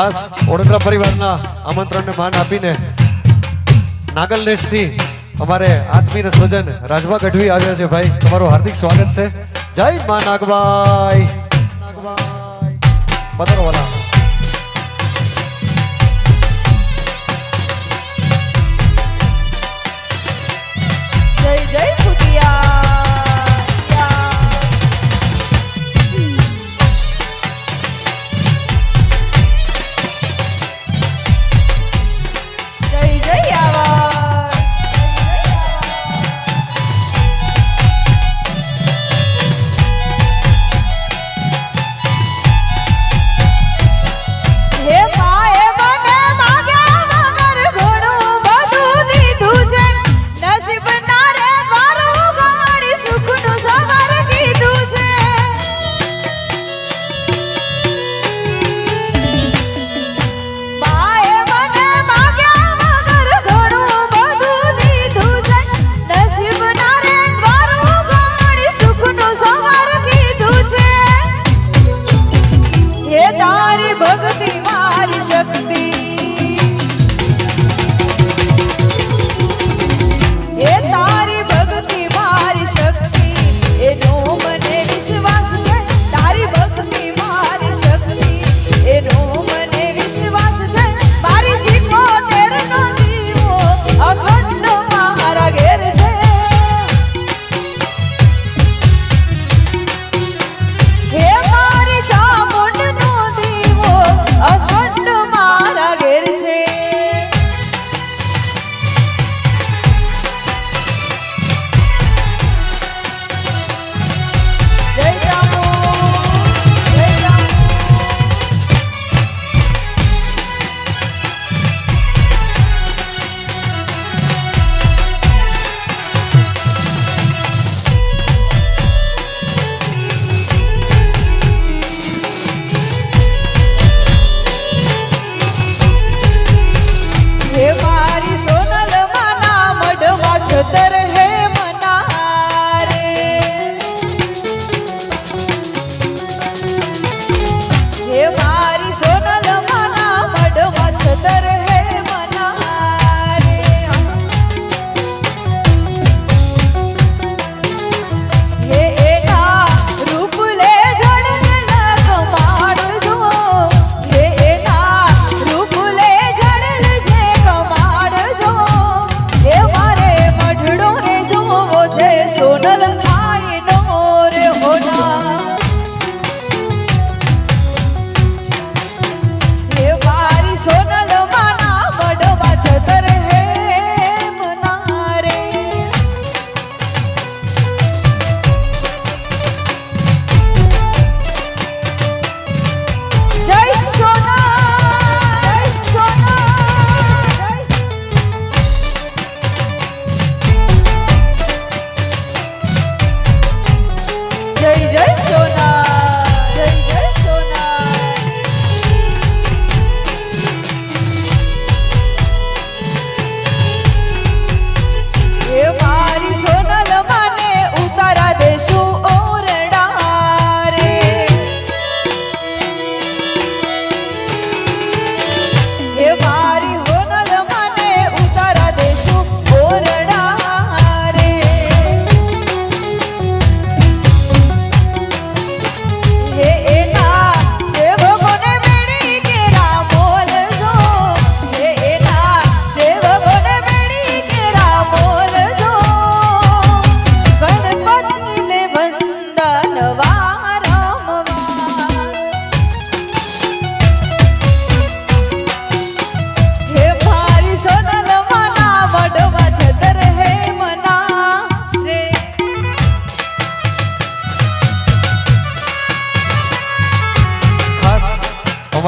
ખાસ વડોદરા પરિવારના આમંત્રણને માન આપીને નાગલનેશથી અમારે આત્મીય સ્વજન રાજભા ગઢવી આવ્યા છે ભાઈ. તમારું હાર્દિક સ્વાગત છે. જય મા નાગભાઈ. પધારો વાલા.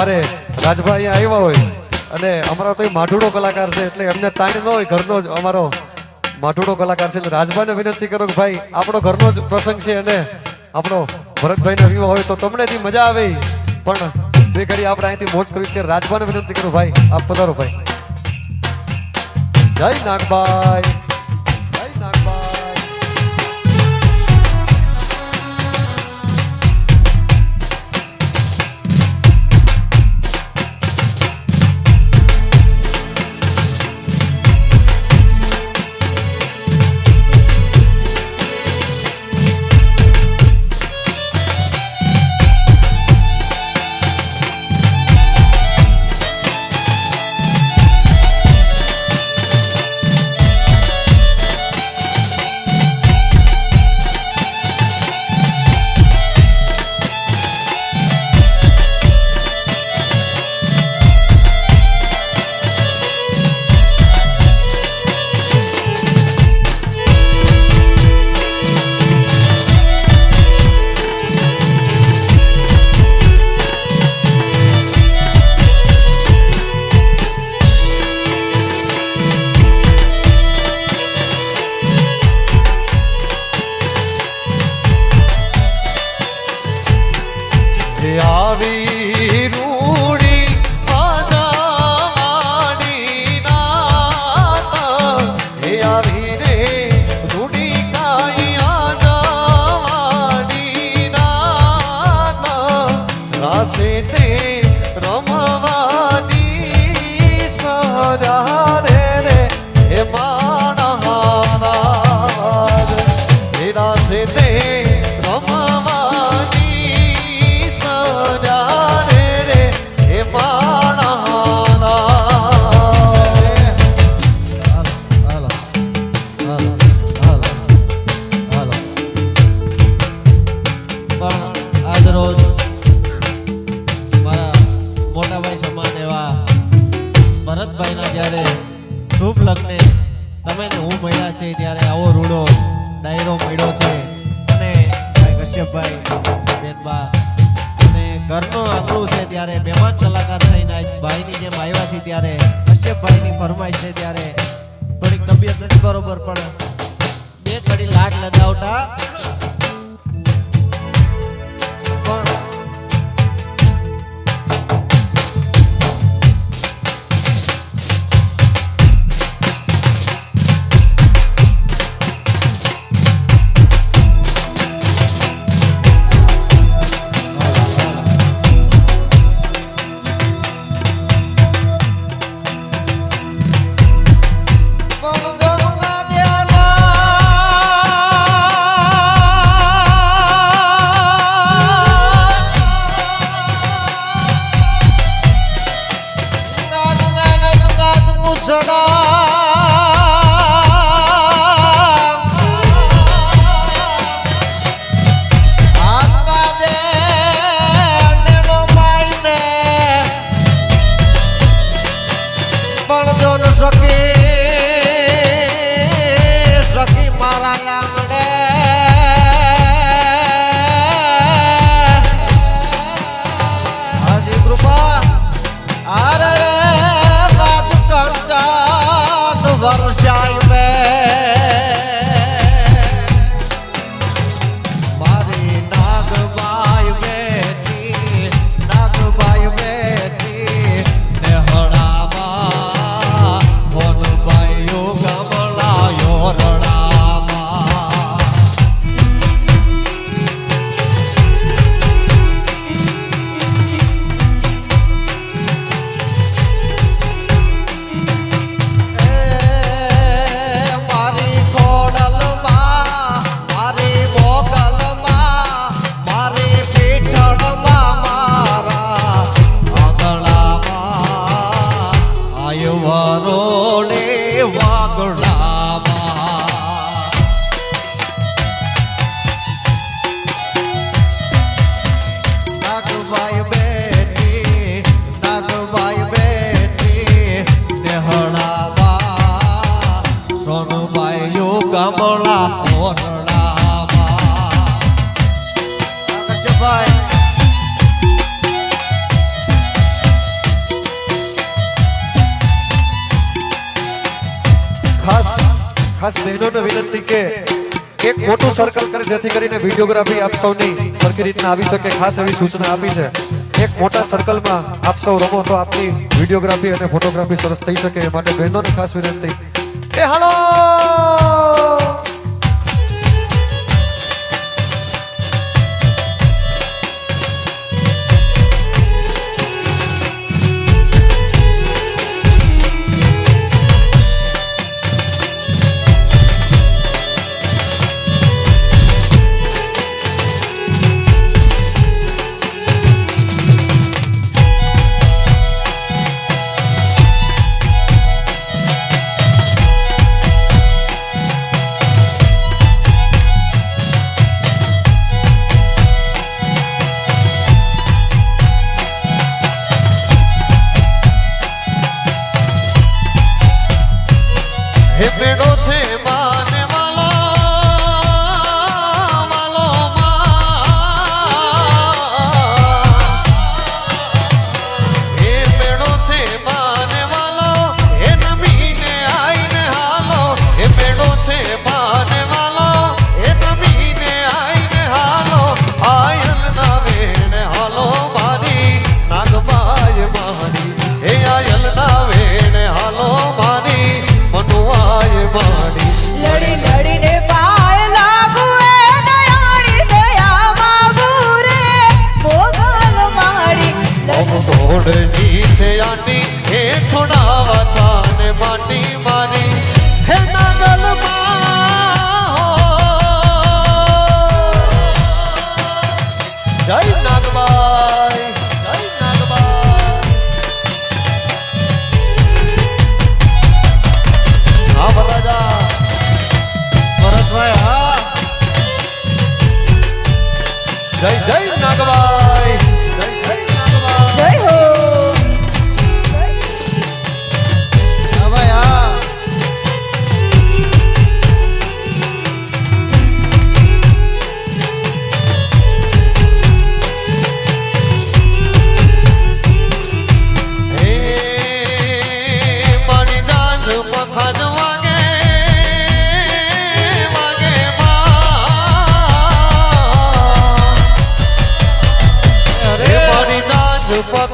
અમારે રાજભાઈ અહીંયા આવ્યા હોય અને અમારા તો માઠુડો કલાકાર છે એટલે એમને તાણ ન હોય, ઘરનો જ અમારો માઠુડો કલાકાર છે. એટલે રાજભાઈને વિનંતી કરો કે ભાઈ, આપણો ઘરનો જ પ્રસંગ છે અને આપણો ભરતભાઈનો વિવાહ હોય તો તમને થી મજા આવે. પણ બે ઘડી આપણે અહીંથી મોજ કરી કે રાજભાઈને વિનંતી કરું, ભાઈ, આપ પધારો ભાઈ. જય નાગભાઈ. அவர் ખાસ બહેનોને વિનંતી કે એક મોટું સર્કલ કરે, જેથી કરીને વિડીયોગ્રાફી આપ સૌની સરખી રીતના આવી શકે, ખાસ એવી સૂચના આપી છે. એક મોટા સર્કલમાં આપ સૌ રમો તો આપની વિડીયોગ્રાફી અને ફોટોગ્રાફી સરસ થઈ શકે, એ માટે બહેનોને ખાસ વિનંતી. એ હાલો!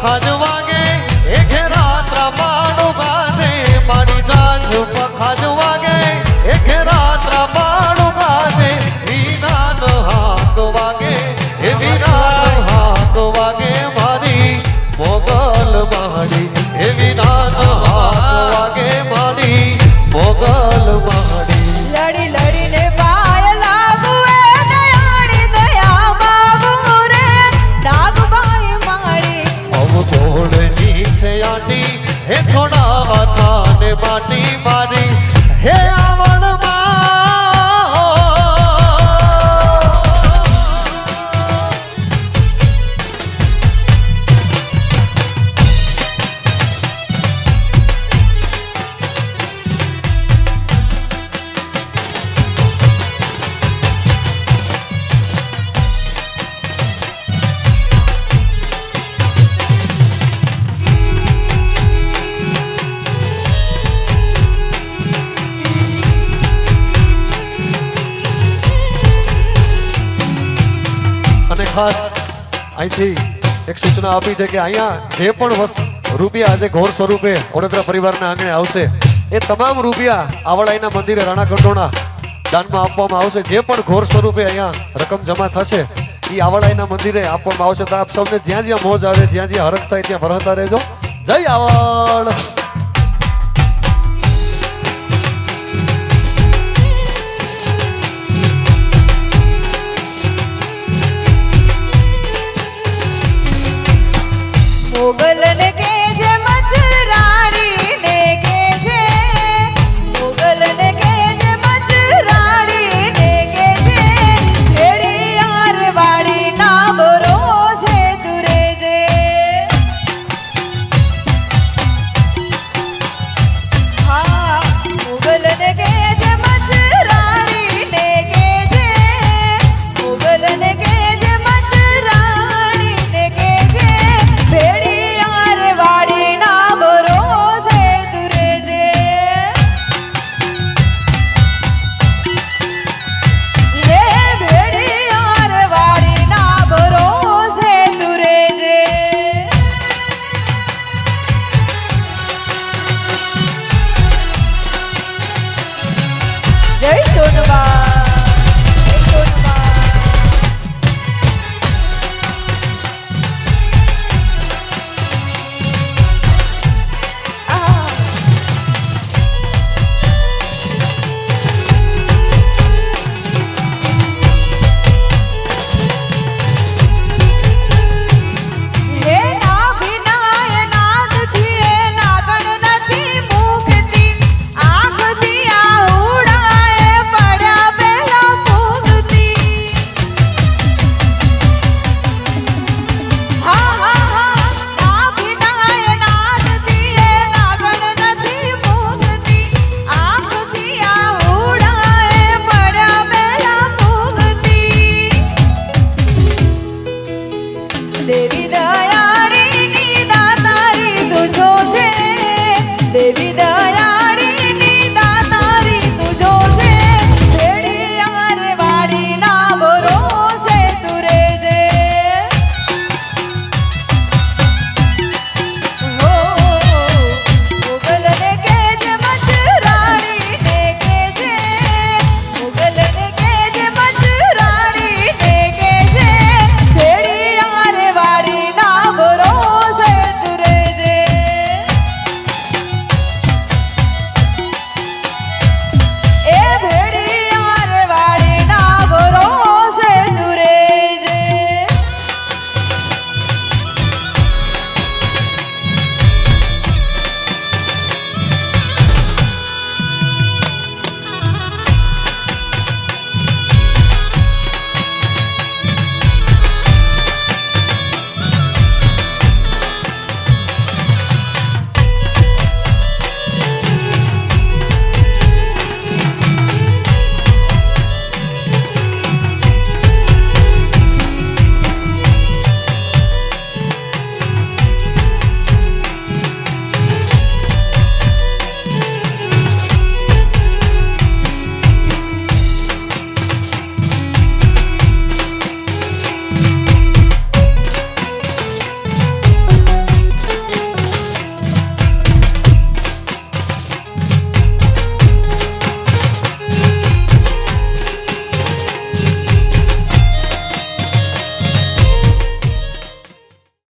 খানো ખાસ અહીંથી એક સૂચના આપી છે કે અહીંયા જે પણ વસ્તુ રૂપિયા આજે ઘોર સ્વરૂપે વડોદરા પરિવારના આંગણે આવશે, એ તમામ રૂપિયા આવડાઈના મંદિરે રાણા કંડોણા દાનમાં આપવામાં આવશે. જે પણ ઘોર સ્વરૂપે અહીંયા રકમ જમા થશે, એ આવડાઈના મંદિરે આપવામાં આવશે. તો આપ સૌને જ્યાં જ્યાં મોજ આવે, જ્યાં જ્યાં હરખ થાય, ત્યાં ભરતા રહેજો. જય આવડ!